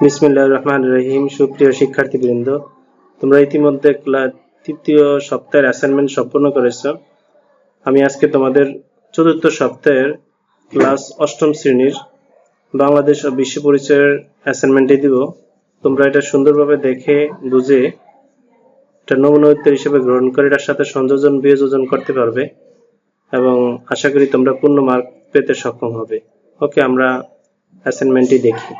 বিসমিল্লাহ রহমান রহিম সুপ্রিয় শিক্ষার্থীবৃন্দ, তোমরা ইতিমধ্যে ক্লা- তৃতীয় সপ্তাহের অ্যাসাইনমেন্ট সম্পূর্ণ করেছ। আমি আজকে তোমাদের চতুর্থ সপ্তাহের ক্লাস অষ্টম শ্রেণির বাংলাদেশ ও বিশ্ব পরিচয়ের অ্যাসাইনমেন্টে দিব। তোমরা এটা সুন্দরভাবে দেখে, বুঝে, এটা নমুনা উত্তর হিসেবে গ্রহণ করে এটার সাথে সংযোজন, বিয়োজন করতে পারবে এবং আশা করি তোমরা পূর্ণ মার্ক পেতে সক্ষম হবে। ওকে, আমরা অ্যাসাইনমেন্টটি দেখি।